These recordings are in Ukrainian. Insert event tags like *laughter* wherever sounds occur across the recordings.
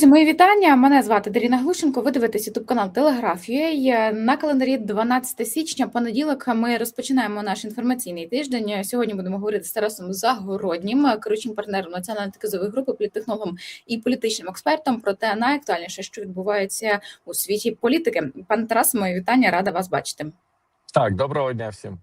Друзі, мої вітання. Мене звати Даріна Глушенко. Ви дивитесь ютуб канал Телеграфія. На календарі 12 січня, понеділок. Ми розпочинаємо наш інформаційний тиждень. Сьогодні будемо говорити з Тарасом Загороднім, керуючим партнером національної таказової групи, політтехнологом і політичним експертом про те найактуальніше, що відбувається у світі політики. Пане Тарасе, мої вітання, рада вас бачити. Так, доброго дня всім.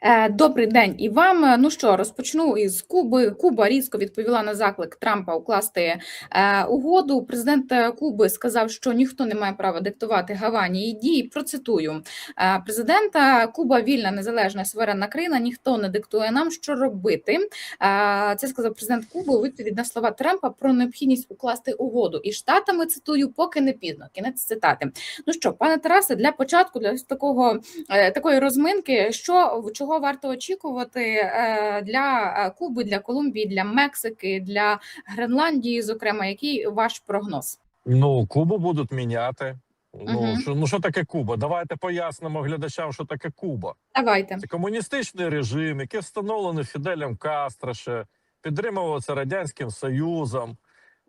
Е, Добрий день і вам. Ну що, розпочну із Куби. Куба різко відповіла на заклик Трампа укласти е, угоду. Президент е, Куби сказав, що ніхто не має права диктувати Гавані її дії. Процитую е, президента Куба вільна, незалежна суверенна країна. Ніхто не диктує нам, що робити. Е, це сказав президент Куби у відповідь на слова Трампа про необхідність укласти угоду із штатами. Цитую, поки не пізно. Кінець цитати. Ну що, пане Тарасе, для початку для такого е, такої розминки, що чого варто очікувати е, для е, Куби, для Колумбії, для Мексики, для Гренландії, зокрема, який ваш прогноз? Ну, Кубу будуть міняти. Ну, Мгм. що, ну що таке Куба? Давайте пояснимо глядачам, що таке Куба. Давайте. Це комуністичний режим, який встановлений Фіделем Кастро, ще, підтримувався Радянським Союзом.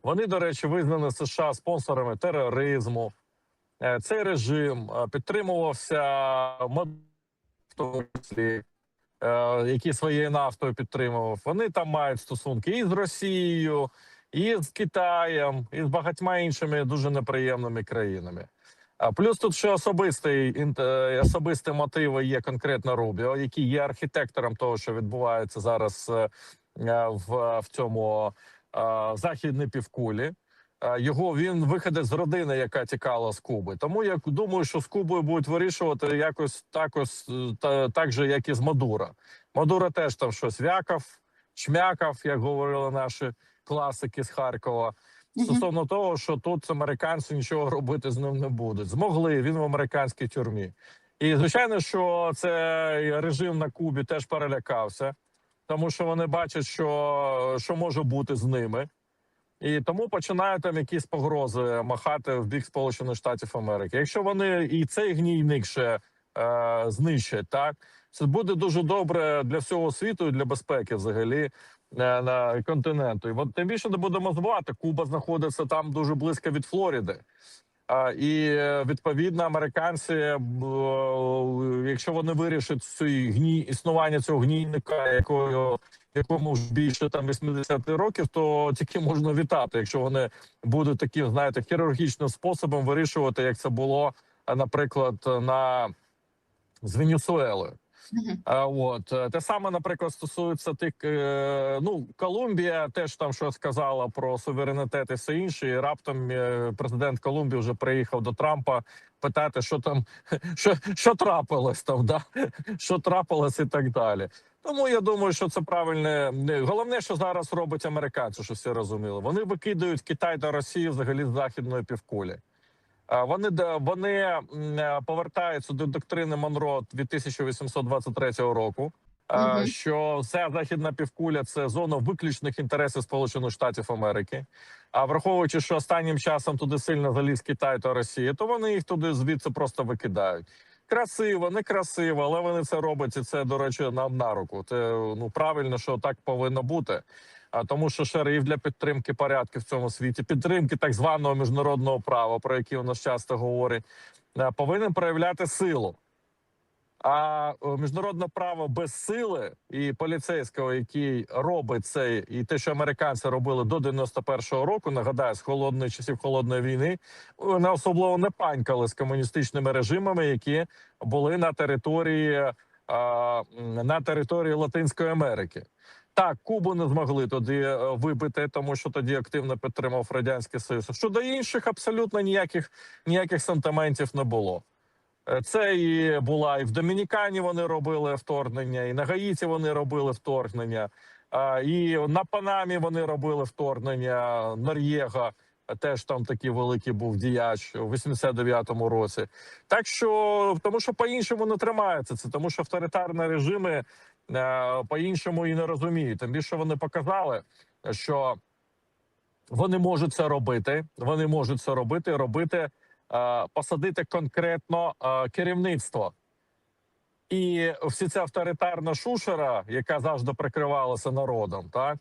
Вони, до речі, визнані США спонсорами тероризму. Е, Цей режим підтримувався в тому числі, е, який своєю нафтою підтримував. Вони там мають стосунки і з Росією, і з Китаєм, і з багатьма іншими дуже неприємними країнами. А плюс тут ще особистий е, особисті мотиви є конкретно Рубіо, який є архітектором того, що відбувається зараз е, в, в цьому е, західній півкулі. Е, Його він виходить з родини, яка тікала з Куби. Тому я думаю, що з Кубою будуть вирішувати якось також е, та, так же, як і з Мадура. Мадура теж там щось вякав, чмякав, як говорили наші класики з Харкова. Стосовно того, що тут американці нічого робити з ним не будуть. Змогли він в американській тюрмі. І звичайно, що цей режим на Кубі теж перелякався, тому що вони бачать, що, що може бути з ними. І тому починають там якісь погрози махати в бік Сполучених Штатів Америки. Якщо вони і цей гнійник ще е, знищать, так це буде дуже добре для всього світу і для безпеки, взагалі е, на континенту. І от тим більше не будемо забувати, Куба знаходиться там дуже близько від Флориди. І відповідно американці, е, якщо вони вирішать цей гній існування цього гнійника, якого якому ж більше там 80 років, то тільки можна вітати, якщо вони будуть таким, знаєте, хірургічним способом вирішувати, як це було, наприклад, на з Венесуелою. А, от е, те саме, наприклад, стосується тих, е, ну Колумбія теж там щось сказала про суверенітет і все інше. І раптом е, президент Колумбії вже приїхав до Трампа питати, що там *laughs* що, що трапилось там, да *laughs* що трапилось і так далі. Тому я думаю, що це правильне. Не- Головне, що зараз робить американці, що всі розуміли. Вони викидають Китай та Росію взагалі з західної півкулі. Вони вони е, повертаються до доктрини Монро 2823 року. а, Мгм. Що вся західна півкуля це зона виключних інтересів Сполучених Штатів Америки. А враховуючи, що останнім часом туди сильно заліз Китай та Росія, то вони їх туди звідси просто викидають. Красиво, не красиво, але вони це роблять, і це, до речі, нам на руку. Це ну правильно, що так повинно бути. Тому, що шериф для підтримки порядку в цьому світі, підтримки так званого міжнародного права, про яке у нас часто говорять, е, повинен проявляти силу. А е, міжнародне право без сили і поліцейського, який робить це, і те, що американці робили до 91-го року, нагадаю, з холодної часів холодної війни, вони особливо не панькали з комуністичними режимами, які були на території е, на території Латинської Америки. Так, Кубу не змогли тоді е, вибити, тому що тоді активно підтримав радянський союз. Щодо інших, абсолютно ніяких ніяких сантиментів не було. Е, Це і була і в Домінікані. Вони робили вторгнення, і на Гаїті вони робили вторгнення, і на Панамі вони робили вторгнення. Нор'єга е, теж там такий великий був діяч у 89-му році. Так що тому, що по-іншому не тримається це, тому що авторитарні режими е, по-іншому і не розуміють. Тим більше вони показали, що вони можуть це робити. Вони можуть це робити, робити, е, посадити конкретно е, керівництво. І всі ця авторитарна шушера, яка завжди прикривалася народом, так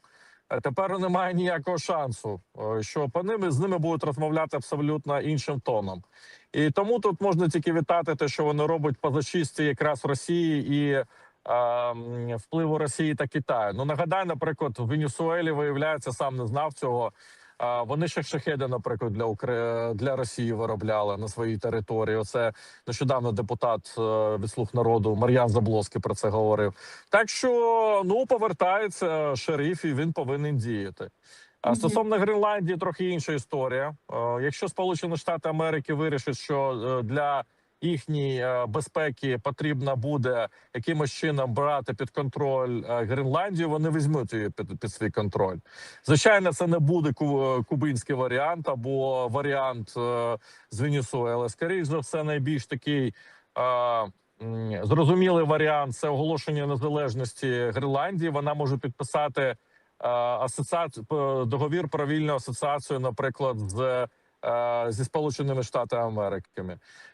Тепер немає ніякого шансу, що по ними з ними будуть розмовляти абсолютно іншим тоном. І тому тут можна тільки вітати те, що вони роблять по зачистці якраз Росії і впливу Росії та Китаю. Ну нагадаю, наприклад, в Венесуелі виявляється, сам не знав цього. Вони ще шахеди, наприклад, для Укра... для Росії виробляли на своїй території. Оце нещодавно депутат е, від слуг народу Мар'ян Заблоський про це говорив. Так що ну повертається шериф, і він повинен діяти. А стосовно Гренландії, трохи інша історія. Е, Якщо Сполучені Штати Америки вирішать, що е, для їхньої е, безпеки потрібно буде якимось чином брати під контроль е, Гренландію, вони візьмуть її під, під свій контроль. Звичайно, це не буде кубинський варіант або варіант е, з Венесуели. Скоріше за все, найбільш такий. е, Зрозумілий варіант це оголошення незалежності Гренландії. Вона може підписати асоціацію договір про вільну асоціацію, наприклад, з е, зі Сполученими Штатами Америки.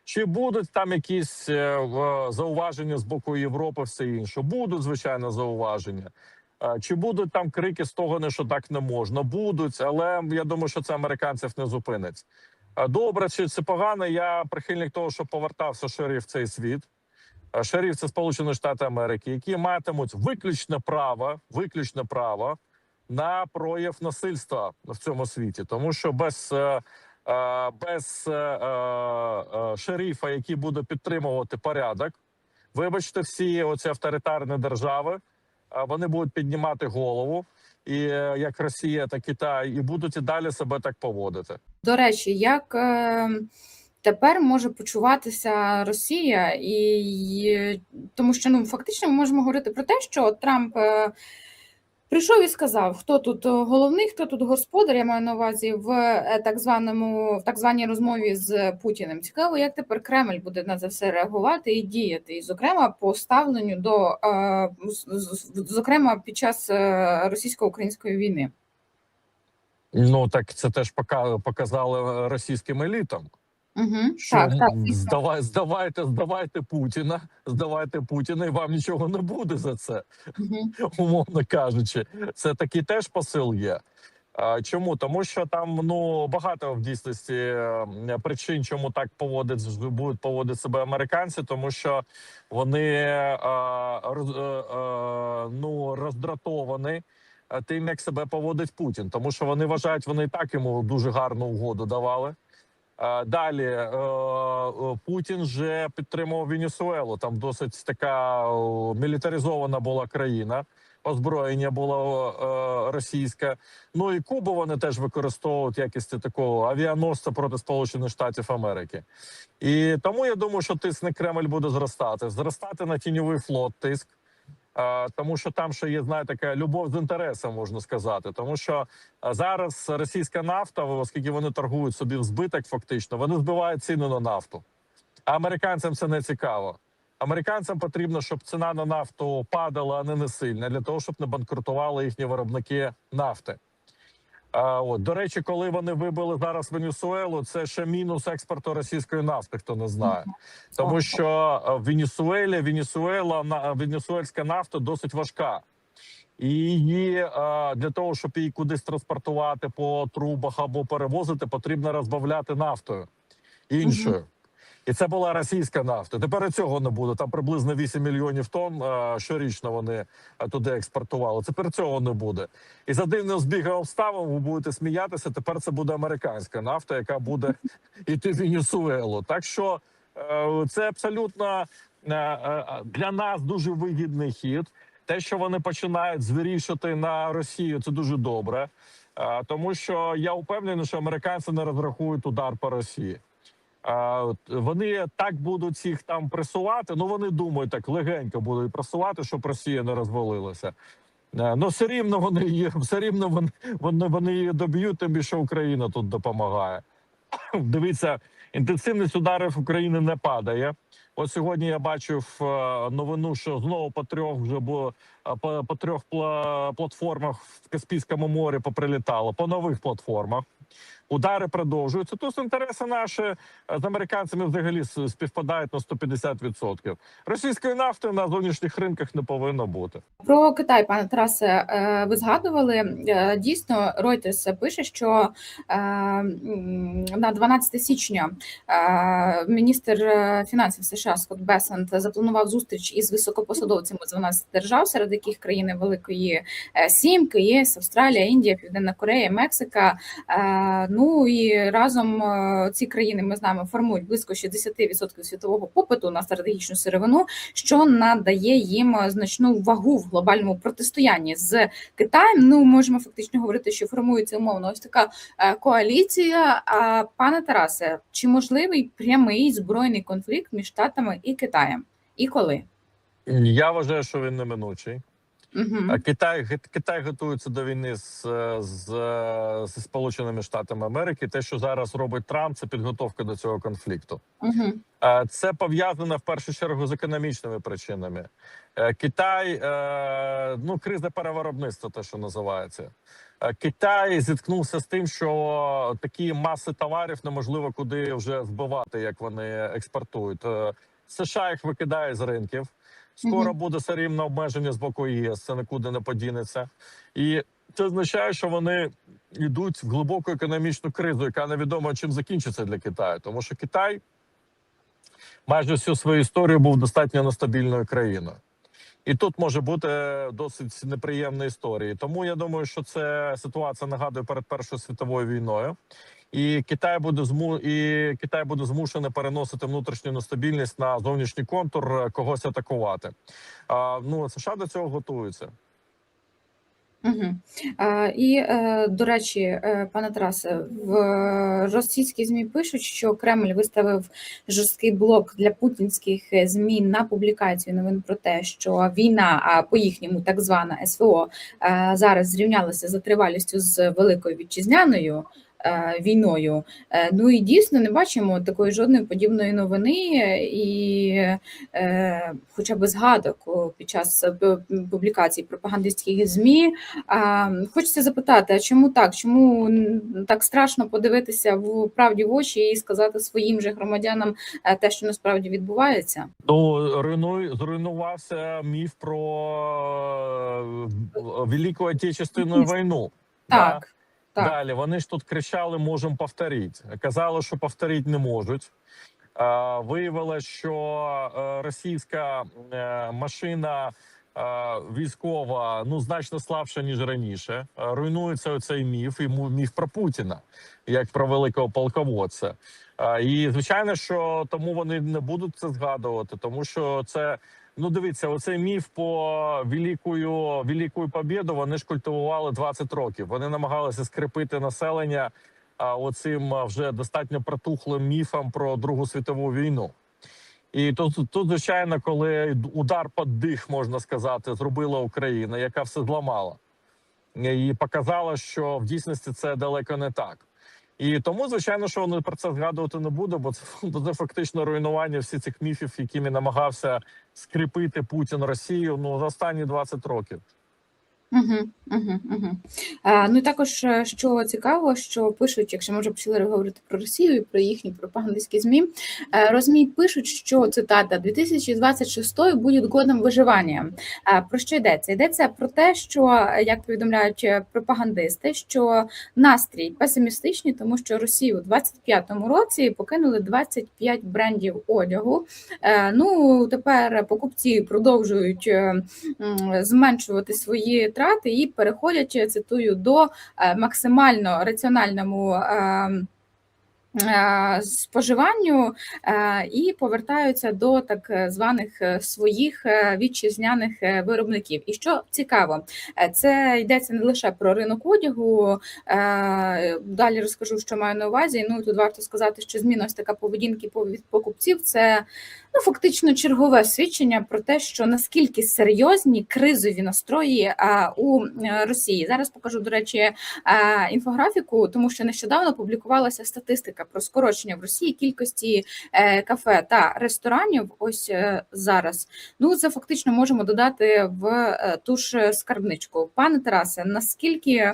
Чи будуть там якісь е, зауваження з боку Європи, все інше? Будуть звичайно зауваження. Е, Чи будуть там крики з того, що так не можна? Будуть, але я думаю, що це американців не зупинить. Е, Добре, чи це погано? Я прихильник того, що повертався шериф в цей світ. Е, Шериф це Сполучені Штати Америки, які матимуть виключне право, виключне право на прояв насильства в цьому світі, тому що без, е, е, без е, е, е, шерифа, який буде підтримувати порядок, вибачте, всі оці авторитарні держави, е, вони будуть піднімати голову, і е, як Росія, так і Китай, і будуть і далі себе так поводити. До речі, як е, тепер може почуватися Росія, і тому що ну фактично ми можемо говорити про те, що Трамп е, прийшов і сказав, хто тут головний, хто тут господар. Я маю на увазі в е, так званому в так званій розмові з Путіним. Цікаво, як тепер Кремль буде на це все реагувати і діяти, і зокрема по ставленню до е, зокрема під час е, російсько-української війни. Ну так це теж показали російським елітам. Угу. Що Так, так, звісно. здавай, здавайте, здавайте Путіна, здавайте Путіна, і вам нічого не буде за це. Мгм. *laughs* умовно кажучи, це такий теж посил є. А, Чому? Тому що там ну багато в дійсності е, причин, чому так поводять будуть поводити себе американці, тому що вони е, роз, е, е, ну роздратовані е, тим, як себе поводить Путін, тому що вони вважають, вони і так йому дуже гарну угоду давали. Е, Далі е, е, Путін вже підтримував Венесуелу. Там досить така мілітаризована була країна. Озброєння було російське. Ну і Кубу вони теж використовують в такого авіаносця проти Сполучених Штатів Америки. І тому я думаю, що тиск на Кремль буде зростати. Зростати на тіньовий флот тиск. Е, Тому що там ще є, знаєте, така любов з інтересом, можна сказати. Тому що зараз російська нафта, оскільки вони торгують собі в збиток, фактично, вони збивають ціну на нафту. А американцям це не цікаво. Американцям потрібно, щоб ціна на нафту падала, а не не сильно, для того, щоб не банкрутували їхні виробники нафти. А, от, до речі, коли вони вибили зараз Венесуелу, це ще мінус експорту російської нафти, хто не знає. Тому що е, в Венесуелі Венесуела на венесуельська нафта досить важка. І її е, для того, щоб її кудись транспортувати по трубах або перевозити, потрібно розбавляти нафтою іншою. І це була російська нафта. Тепер цього не буде. Там приблизно 8 мільйонів тонн е, щорічно вони е, туди експортували. Тепер цього не буде. І за дивним збігом обставин ви будете сміятися. Тепер це буде американська нафта, яка буде *laughs* йти в Венесуелу. Так що е, це абсолютно для нас дуже вигідний хід. Те, що вони починають звірішати на Росію, це дуже добре. Тому що я впевнений, що американці не розрахують удар по Росії. Вони так будуть їх там пресувати. Ну вони думають, так легенько будуть пресувати, щоб Росія не розвалилася. Е, Ну все рівно вони її, *laughs* все рівно вони, вони, вони її доб'ють, тим більше Україна тут допомагає. *coughs* Дивіться, інтенсивність ударів України не падає. От сьогодні я бачив е, новину, що знову по трьох вже було е, по, по трьох платформах в Каспійському морі поприлітало, по нових платформах. Удари продовжуються. Тут інтереси наші е, з американцями взагалі співпадають на 150%. Російської нафти на зовнішніх ринках не повинно бути. Про Китай, пане Тарасе, е, ви згадували. Е, Дійсно, Reuters пише, що на 12 січня міністр фінансів США Скотт Бесент запланував зустріч із високопосадовцями з 12 держав, серед яких країни Великої Сімки, ЄС, Австралія, Індія, Південна Корея, Мексика. Ну і разом е, ці країни ми знаємо формують близько 60% світового попиту на стратегічну сировину що надає їм значну вагу в глобальному протистоянні з Китаєм. Ну можемо фактично говорити, що формується умовно ось така е, коаліція. А пане Тарасе, чи можливий прямий збройний конфлікт між Штатами і Китаєм? І коли? Я вважаю, що він неминучий. Угу. Китай Ки- Китай готується до війни з, з, з Сполученими Штатами Америки. Те, що зараз робить Трамп, це підготовка до цього конфлікту. Угу. Це пов'язано в першу чергу з економічними причинами. Е, Китай, е, ну криза перевиробництва, те, що називається. Е, Китай зіткнувся з тим, що такі маси товарів неможливо куди вже збивати, як вони експортують. США їх викидає з ринків. Скоро буде все рівно обмеження з боку ЄС, це нікуди не подінеться. І це означає, що вони йдуть в глибоку економічну кризу, яка невідомо чим закінчиться для Китаю, тому що Китай майже всю свою історію був достатньо нестабільною країною. І тут може бути досить неприємна історія. Тому я думаю, що це ситуація нагадує перед Першою світовою війною. І Китай буде зму і Китай буде змушений переносити внутрішню нестабільність на зовнішній контур, е, когось атакувати. А, ну США до цього готуються. Угу. А, і, е, до речі, е, пане Тарасе, в російські ЗМІ пишуть, що Кремль виставив жорсткий блок для путінських ЗМІ на публікацію новин про те, що війна, по їхньому так звана СВО, зараз зрівнялася за тривалістю з великою вітчизняною. Е, Війною, Е, ну і дійсно не бачимо такої жодної подібної новини, е, і хоча б згадок під час публікацій пропагандистських змі. Хочеться запитати, а чому так? Чому так страшно подивитися в правді в очі і сказати своїм же громадянам те, що насправді відбувається? Ну руйнуй зруйнувався міф про Велику Отечественну війну. Да? Так. Далі вони ж тут кричали: можемо повторити. Казали, що повторити не можуть. Виявилося, що е, російська е, машина е, військова ну значно слабша ніж раніше. Руйнується оцей міф, і міф про Путіна, як про великого полководця. І звичайно, що тому вони не будуть це згадувати, тому що це. Ну, дивіться, оцей міф по великою великою побєду вони ж культивували 20 років. Вони намагалися скріпити населення а, оцим вже достатньо протухлим міфом про Другу світову війну. І тут, тут, звичайно, коли удар під дих, можна сказати, зробила Україна, яка все зламала, і показала, що в дійсності це далеко не так. І тому, звичайно, що вони про це згадувати не буде, бо це, *laughs* бо фактично руйнування всіх цих міфів, якими намагався скріпити Путін Росію ну за останні 20 років. Угу, угу, угу. А, ну і також е, що цікаво, що пишуть, якщо ми вже почали говорити про Росію і про їхні пропагандистські змі, е, розмі пишуть, що цитата 2026 буде годом виживання. А, Про що йдеться? Йдеться про те, що як повідомляють е, пропагандисти, що настрій песимістичний, тому що Росію у 25-му році покинули 25 брендів одягу. Ну тепер покупці продовжують зменшувати свої трати і переходять, я цитую, до е, максимально раціональному. е, е, Споживанню е, і повертаються до так званих своїх вітчизняних виробників. І що цікаво, це йдеться не лише про ринок одягу. Далі розкажу, що маю на увазі. Ну тут варто сказати, що зміна ось така поведінки покупців це ну фактично чергове свідчення про те, що наскільки серйозні кризові настрої а, у е, Росії. Зараз покажу до речі е, інфографіку, тому що нещодавно публікувалася статистика про скорочення в Росії кількості е, кафе та ресторанів. Ось е, зараз. Ну це фактично можемо додати в е, ту ж скарбничку. Пане Тарасе, наскільки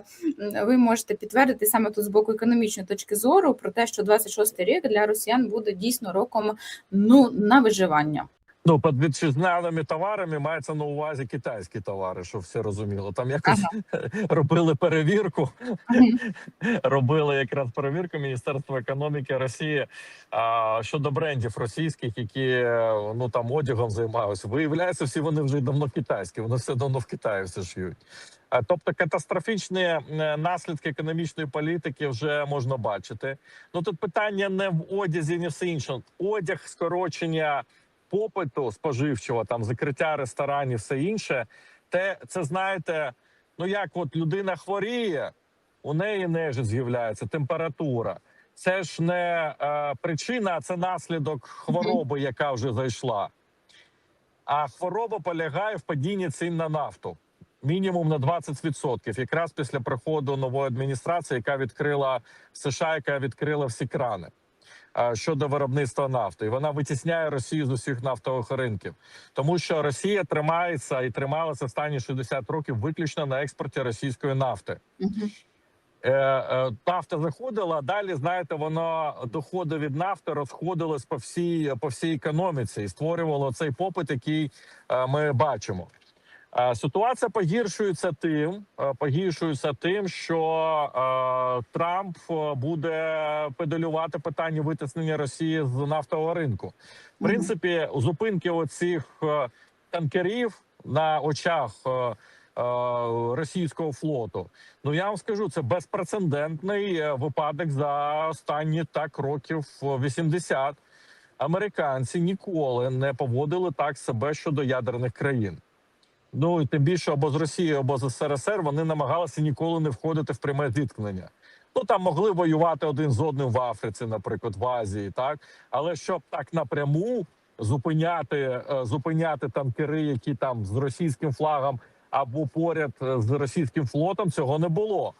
ви можете підтвердити саме тут з боку економічної точки зору про те, що 26-й рік для росіян буде дійсно роком ну на виживання? Ну, під вітчизняними товарами мається на увазі китайські товари, щоб все розуміло. Там якось *laughs* робили перевірку, *laughs* робили якраз перевірку Міністерства економіки Росії а, щодо брендів російських, які ну там одягом займаються. Виявляється, всі вони вже давно китайські, вони все давно в Китаї все шиють. Тобто катастрофічні е, наслідки економічної політики вже можна бачити. Ну тут питання не в одязі, ні все інше. Одяг, скорочення попиту споживчого, там закриття ресторанів, все інше. Те, це знаєте, ну як от людина хворіє, у неї нежить з'являється, температура. Це ж не е, причина, а це наслідок хвороби, яка вже зайшла. А хвороба полягає в падінні цін на нафту. Мінімум на 20%. Якраз після приходу нової адміністрації, яка відкрила США, яка відкрила всі крани щодо виробництва нафти, і вона витісняє Росію з усіх нафтових ринків, тому що Росія тримається і трималася останні 60 років виключно на експорті російської нафти. Е, е, нафта заходила, а далі знаєте, воно доходи від нафти розходились по всій по всій економіці і створювало цей попит, який е, ми бачимо. Е, Ситуація погіршується тим, е, погіршується тим, що е, Трамп е, буде педалювати питання витиснення Росії з нафтового ринку. В принципі, зупинки оцих танкерів на очах е, російського флоту. Ну я вам скажу, це безпрецедентний випадок за останні так років 80. Американці ніколи не поводили так себе щодо ядерних країн. Ну і тим більше або з Росією, або з СРСР вони намагалися ніколи не входити в пряме зіткнення. Ну там могли воювати один з одним в Африці, наприклад, в Азії, так але щоб так напряму зупиняти, е, зупиняти танкери, які там з російським флагом або поряд е, з російським флотом, цього не було.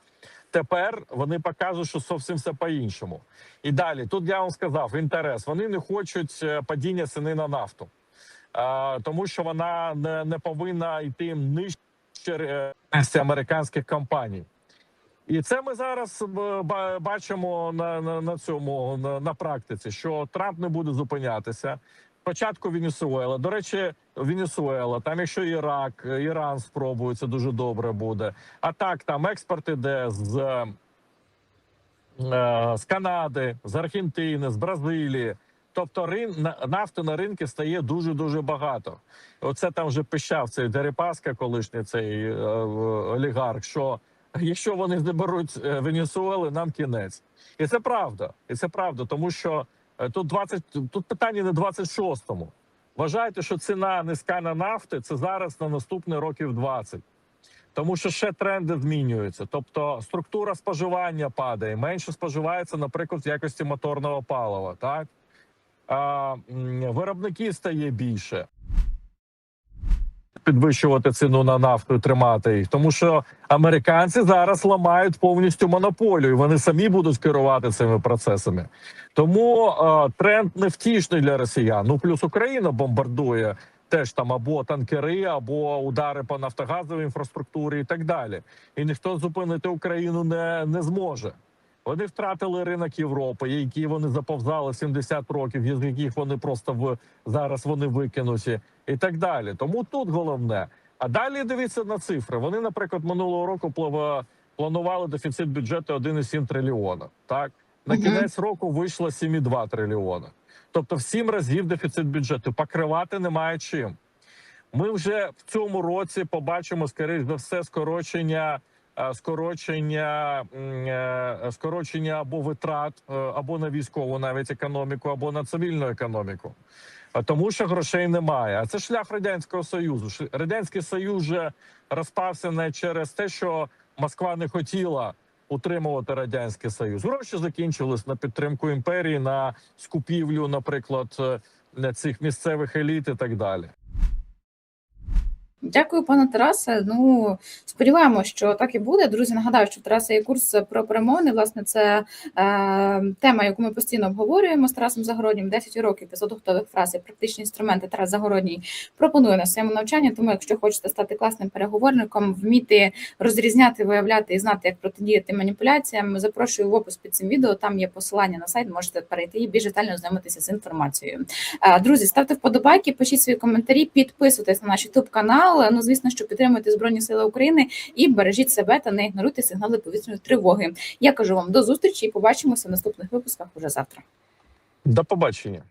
Тепер вони покажуть, що зовсім все по-іншому. І далі тут я вам сказав інтерес. Вони не хочуть е, падіння ціни на нафту, тому що вона не, не повинна йти нижче е, американських компаній. І це ми зараз е, бачимо на, на, на цьому на, на практиці, що Трамп не буде зупинятися. Спочатку Венесуела. До речі, Венесуела, там якщо Ірак, Іран спробує, це дуже добре буде. А так, там експорт іде з, е, з Канади, з Аргентини, з Бразилії. Тобто рин, на- нафти на ринку стає дуже дуже багато. Оце там вже пищав цей Дерипаска, колишній цей е, олігарх. Що якщо вони заберуть е, Венесуели, нам кінець, і це правда, і це правда, тому що е, тут 20, тут питання не 26-му. Вважайте, що ціна низька на нафти це зараз на наступні років 20. Тому що ще тренди змінюються. Тобто структура споживання падає, менше споживається, наприклад, в якості моторного палива. Так а, виробники стає більше. Підвищувати ціну на нафту тримати їх, тому що американці зараз ламають повністю монополію. Вони самі будуть керувати цими процесами. Тому е, тренд невтішний для росіян. Ну плюс Україна бомбардує теж там або танкери, або удари по нафтогазовій інфраструктурі, і так далі. І ніхто зупинити Україну не, не зможе. Вони втратили ринок Європи, який вони заповзали 70 років, з яких вони просто в зараз вони викинуті, і так далі. Тому тут головне. А далі дивіться на цифри. Вони, наприклад, минулого року планували дефіцит бюджету 1,7 трильйона. Так на кінець року вийшло 7,2 трильйона. Тобто, в сім разів дефіцит бюджету покривати немає чим. Ми вже в цьому році побачимо, скоріш за все, скорочення. Е, Скорочення е, скорочення або витрат, е, або на військову навіть економіку, або на цивільну економіку, тому що грошей немає. А це шлях радянського союзу. Радянський Союз вже розпався не через те, що Москва не хотіла утримувати радянський союз. Гроші закінчились на підтримку імперії, на скупівлю, наприклад, цих місцевих еліт і так далі. Дякую, пане Тарасе. Ну сподіваємося, що так і буде. Друзі, нагадаю, що Тараса є курс про перемовини. Власне, це е, тема, яку ми постійно обговорюємо з Тарасом Загороднім. 10 років 500 готових фраз і практичні інструменти. Тарас Загородній пропонує на своєму навчанні. Тому, якщо хочете стати класним переговорником, вміти розрізняти, виявляти і знати, як протидіяти маніпуляціям, запрошую в опис під цим відео. Там є посилання на сайт. Можете перейти і більш детально ознайомитися з інформацією. Е, Друзі, ставте вподобайки, пишіть свої коментарі, підписуйтесь на наш YouTube канал. Ну, звісно, що підтримуйте Збройні Сили України і бережіть себе та не ігноруйте сигнали повітряної тривоги. Я кажу вам до зустрічі і побачимося в наступних випусках уже завтра. До побачення.